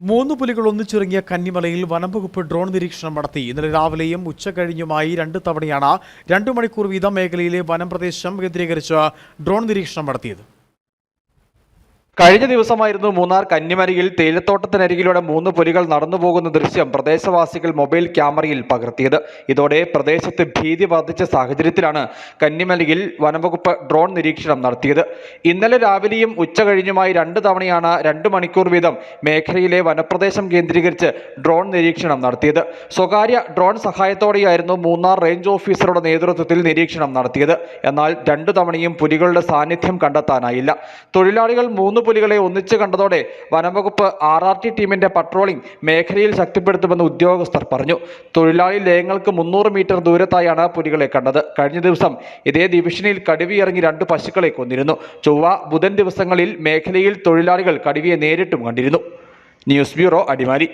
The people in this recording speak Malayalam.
മൂന്ന് പുലികൾ ഒന്നിച്ചിറങ്ങിയ കന്നിമലയിൽ വനംവകുപ്പ് ഡ്രോൺ നിരീക്ഷണം നടത്തി. ഇന്നലെ രാവിലെയും ഉച്ചകഴിഞ്ഞുമായി രണ്ട് തവണയാണ് രണ്ടു മണിക്കൂർ വീതം മേഖലയിലെ വനം പ്രദേശം കേന്ദ്രീകരിച്ച് ഡ്രോൺ നിരീക്ഷണം നടത്തിയത്. കഴിഞ്ഞ ദിവസമായിരുന്നു മൂന്നാർ കന്നിമലയിൽ തേയിലത്തോട്ടത്തിനരികിലൂടെ മൂന്ന് പുലികൾ നടന്നു പോകുന്ന ദൃശ്യം പ്രദേശവാസികൾ മൊബൈൽ ക്യാമറയിൽ പകർത്തിയത്. ഇതോടെ പ്രദേശത്ത് ഭീതി വർദ്ധിച്ച സാഹചര്യത്തിലാണ് കന്നിമലയിൽ വനംവകുപ്പ് ഡ്രോൺ നിരീക്ഷണം നടത്തിയത്. ഇന്നലെ രാവിലെയും ഉച്ച കഴിഞ്ഞുമായി രണ്ട് തവണയാണ് രണ്ട് മണിക്കൂർ വീതം മേഖലയിലെ വനപ്രദേശം കേന്ദ്രീകരിച്ച് ഡ്രോൺ നിരീക്ഷണം നടത്തിയത്. സ്വകാര്യ ഡ്രോൺ സഹായത്തോടെയായിരുന്നു മൂന്നാർ റേഞ്ച് ഓഫീസറുടെ നേതൃത്വത്തിൽ നിരീക്ഷണം നടത്തിയത്. എന്നാൽ രണ്ടു തവണയും പുലികളുടെ സാന്നിധ്യം കണ്ടെത്താനായില്ല. തൊഴിലാളികൾ പുലികളെ ഒന്നിച്ചു കണ്ടതോടെ വനംവകുപ്പ് ആർ ആർ ടി ടീമിന്റെ പട്രോളിംഗ് മേഖലയിൽ ശക്തിപ്പെടുത്തുമെന്ന് ഉദ്യോഗസ്ഥർ പറഞ്ഞു. തൊഴിലാളി ലയങ്ങൾക്ക് മുന്നൂറ് മീറ്റർ ദൂരത്തായാണ് പുലികളെ കണ്ടത്. കഴിഞ്ഞ ദിവസം ഇതേ ഡിവിഷനിൽ കടുവിയിറങ്ങി രണ്ട് പശുക്കളെ കൊന്നിരുന്നു. ചൊവ്വ ബുധൻ ദിവസങ്ങളിൽ മേഖലയിൽ തൊഴിലാളികൾ കടുവയെ നേരിട്ടും കണ്ടിരുന്നു. News bureau Adimali.